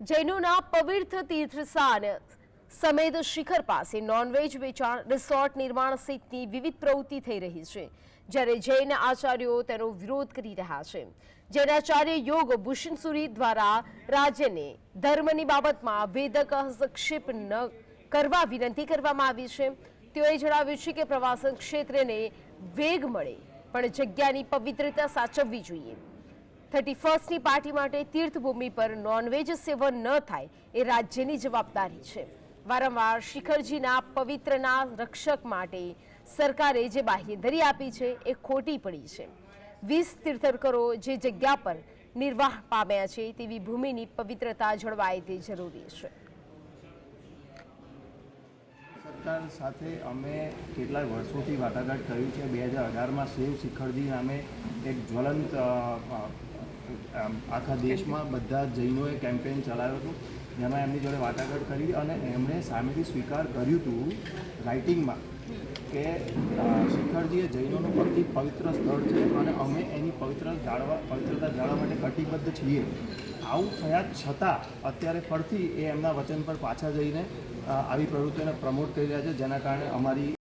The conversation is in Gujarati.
જૈનોના પવિત્ર તીર્થસ્થાન સમેદ શિખર પાસે નોનવેજ વેચાણ રિસોર્ટ નિર્માણ સહિતની વિવિધ પ્રવૃત્તિ થઈ રહી છે, જ્યારે જૈન આચાર્યો તેનો વિરોધ કરી રહ્યા છે. જૈનાચાર્ય યોગ ભૂષણ સુરી દ્વારા રાજ્યને ધર્મની બાબતમાં વેદક હસ્તક્ષેપ ન કરવા વિનંતી કરવામાં આવી છે. તેઓએ જણાવ્યું છે કે પ્રવાસન ક્ષેત્રને વેગ મળે, પણ જગ્યાની પવિત્રતા સાચવવી જોઈએ. થર્ટી ફર્સ્ટની પાર્ટી માટે તીર્થભૂમિ પર નોનવેજ સેવન ન થાય એ રાજ્યની જવાબદારી છે. વારંવાર શિખરજીના પવિત્રના રક્ષક માટે સરકારે જે બાહેધરી આપી છે એ ખોટી પડી છે. વીસ તીર્થંકરો જે જગ્યા પર નિર્વાહ પામ્યા છે તેવી ભૂમિની પવિત્રતા જળવાય તે જરૂરી છે. સરકાર સાથે અમે કેટલાય વર્ષોથી વાટાઘાટ કર્યું છે. બે હજાર અઢારમાં શિવ શિખરજી નામે એક જ્વલંત આખા દેશમાં બધા જૈનોએ કેમ્પેન ચલાવ્યું હતું. જેમાં એમની જોડે વાટાઘાટ કરી અને એમણે સામેથી સ્વીકાર કર્યું હતું રાઇટિંગમાં કે શિખરજીએ જૈનોનું અતિ પવિત્ર સ્થળ છે અને અમે એની પવિત્ર જાળવા, પવિત્રતા જાળવા માટે કટિબદ્ધ છીએ. આવું થયા છતાં અત્યારે ફરીથી એ એમના વચન પર પાછા જઈને આવી પ્રવૃત્તિઓને પ્રમોટ કરી રહ્યા છે. જેના કારણે અમારી